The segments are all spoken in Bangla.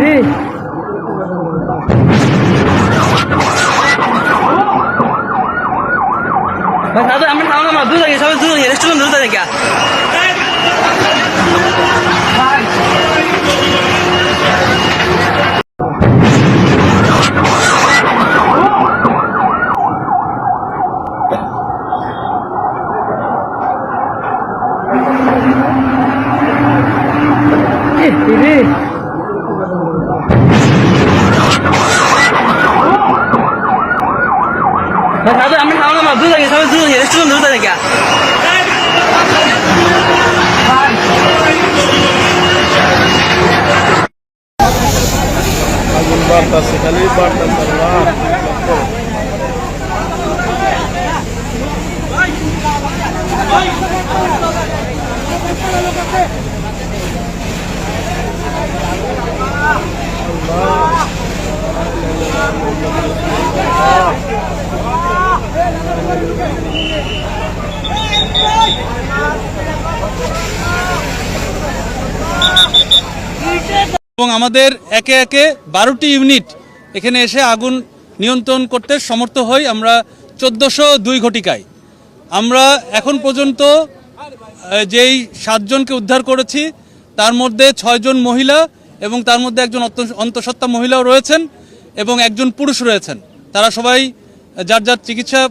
রে দাদা আমরা খাওয়া না দুধ আগে সবাই দুধ আগে রেস্টুরেন্ট দুধ আগে Hey, hey, hey. তাহলে আমি খাওয়া না দুধ আগে সবাই দুধ আগে রেস্টুরেন্ট দুধ আগে আগুন বাড়তাছে খালি বাড়তাছে Allah এবং আমাদের একে একে বারোটি ইউনিট এখানে এসে আগুন নিয়ন্ত্রণ করতে সমর্থ হই আমরা চোদ্দোশো দুই ঘটিকায়। আমরা এখন পর্যন্ত যেই সাতজনকে উদ্ধার করেছি, তার মধ্যে ছয়জন মহিলা এবং তার মধ্যে একজন অন্তঃসত্ত্বা মহিলাও রয়েছেন এবং একজন পুরুষ রয়েছেন। তারা সবাই যার যার চিকিৎসা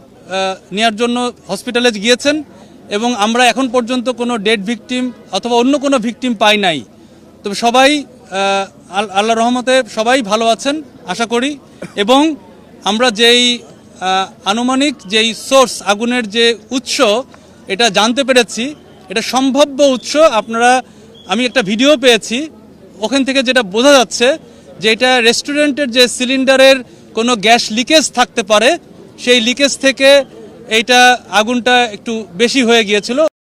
নেওয়ার জন্য হসপিটালে গিয়েছেন এবং আমরা এখন পর্যন্ত কোনো ডেড ভিকটিম অথবা অন্য কোনো ভিকটিম পাই নাই। তবে সবাই আল্লাহ রহমতে সবাই ভালো আছেন, আশা করি। এবং আমরা যেই আনুমানিক যেই সোর্স আগুনের যে উৎস, এটা জানতে পেরেছি। এটা সম্ভাব্য উৎস, আপনারা, আমি একটা ভিডিও পেয়েছি। ওখান থেকে যেটা বোঝা যাচ্ছে যে এটা রেস্টুরেন্টের যে সিলিন্ডারের কোনো গ্যাস লিকেজ থাকতে পারে সেই লিকেজ থেকে এইটা আগুনটা একটু বেশি হয়ে গিয়েছিল।